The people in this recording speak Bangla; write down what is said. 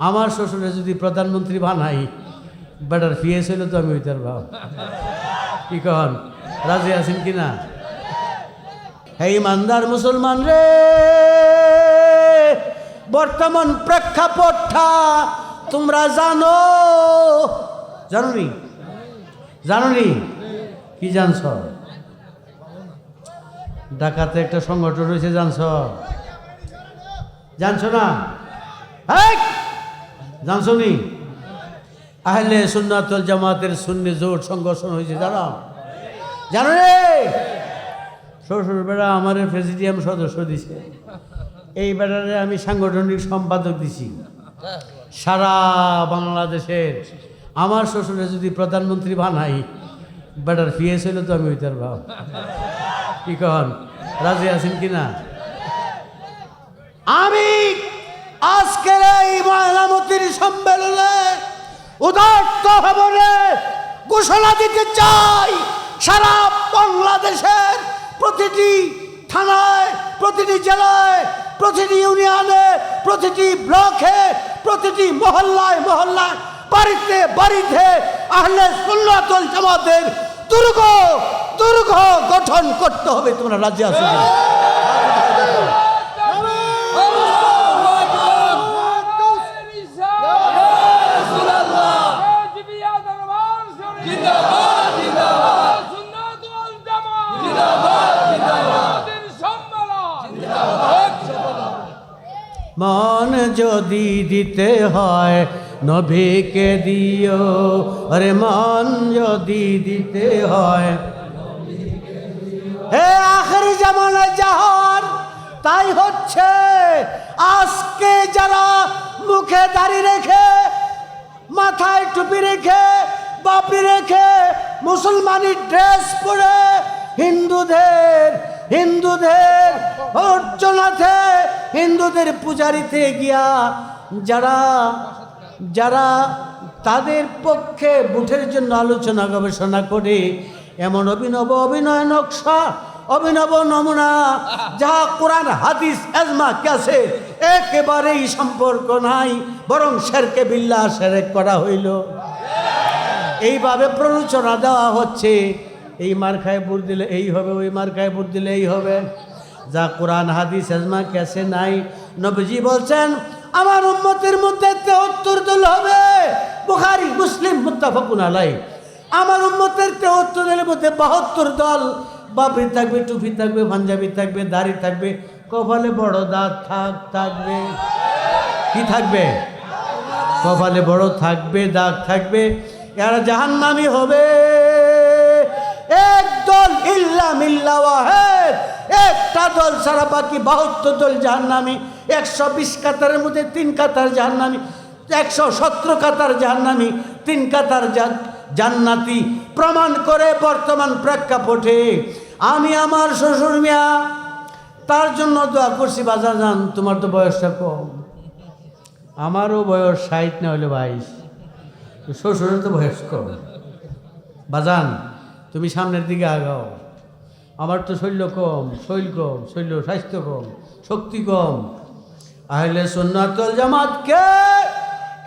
আমার শ্বশুরে যদি প্রধানমন্ত্রী বানাই, বেটার ফিএস হইলে তো আমি ওইটার ভাব কি কন? রাজি আছেন কি না? হে ইমানদার মুসলমান রে, বর্তমান প্রেক্ষাপটটা তোমরা জানো। জানোনি? জানোনি? কি জানছ? ঢাকাতে একটা সংগঠন রয়েছে, জানছ? জানছো না? এই! জানছো নি আহলে সুন্নাতুল জামাতের সুন্নি জোট সংগঠন হয়েছে, জানো? জানো রে? শ্বশুর বেড়া আমার প্রেসিডিয়াম সদস্য দিছে। এই বেড়ারে আমি সাংগঠনিক সম্পাদক দিছি। সারা বাংলাদেশের আমার শ্বশুরে যদি প্রধানমন্ত্রী বানাই বেটার ফিএস হইলে তো আমি ওইটার ভাব কি কন? রাজি আছেন কি না আমি আজকের সম্মেলনে উদার্ত ভবনে ঘোষণা দিতে চাই। সারা বাংলাদেশের প্রতিটি থানায়, প্রতিটি জেলায়, প্রতিটি ইউনিয়নে, প্রতিটি ব্লকে, প্রতিটি মহল্লায় মহল্লায় বাড়িতে বাড়িতে আহলে সুন্নাতুল জামাতের দুর্গ দুর্গ গঠন করতে হবে। তোমরা রাজ্যে আসো মন যদি দিতে হয়, নবীকে দিও। আরে মন যদি দিতে হয়, হে আখেরি জামানা জাহান, তাই হচ্ছে আজকে যারা মুখে দাড়ি রেখে, মাথায় টুপি রেখে, বাপি রেখে মুসলমানি ড্রেস পরে হিন্দুদের হিন্দুদের অর্চনাতে হিন্দুদের পূজারিতে গিয়া যারা যারা তাদের পক্ষে বুথের জন্য আলোচনা, গবেষণা করে, এমন অভিনব অভিনয় নকশা, অভিনব নমুনা, যা কোরআন, হাদিস এজমা ক্যাসে, একেবারেই সম্পর্ক নাই, বরং শেরকে বিল্লা সেরেক করা হইল। এইভাবে প্ররোচনা দেওয়া হচ্ছে, এই মার্কায় ভোট দিলে এই হবে, ওই মার্কায় ভোট দিলে এই হবে। যা কোরআন, হাদিস এজমা ক্যাসে নাই। নবীজি বলছেন, আমার উম্মতের মধ্যে তেহত্তর দল হবে। বুখারি, মুসলিম, মুত্তাফাকুন আলাই আমার উম্মতের তেহত্তর দলের মধ্যে বাহাত্তর দল বাবরি থাকবে, টুপি থাকবে, পাঞ্জাবি থাকবে, দাড়ি থাকবে, কপালে বড় দাঁত থাক, থাকবে। কি থাকবে? কপালে বড় থাকবে দাগ থাকবে। এরা জাহান্নামি হবে। একদল ইল্লা মিল্লা ওয়াহেদ। একটা দল ছাড়া বাকি বাহাত্তর দল জাহান্নামি, একশো বিশ কাতারের মধ্যে তিন কাতার জাহান্নামি, একশো সতেরো কাতার জাহান্নামি, তিন কাতার জান্নাতি প্রমাণ করে বর্তমান প্রেক্ষাপটে। আমি আমার শ্বশুর মিয়া, তার জন্য দোয়া করছি বাজার যান তোমার তো বয়সটা কম। আমারও বয়স ষাট না হলে বাইশ। শ্বশুরের তো বয়স কম। বাজান, তুমি সামনের দিকে আগাও। আমার তো শৈল্য কম শৈল কম শৈল্য স্বাস্থ্য কম শক্তি কম। আহলে সন্ন্যাতল জামাতকে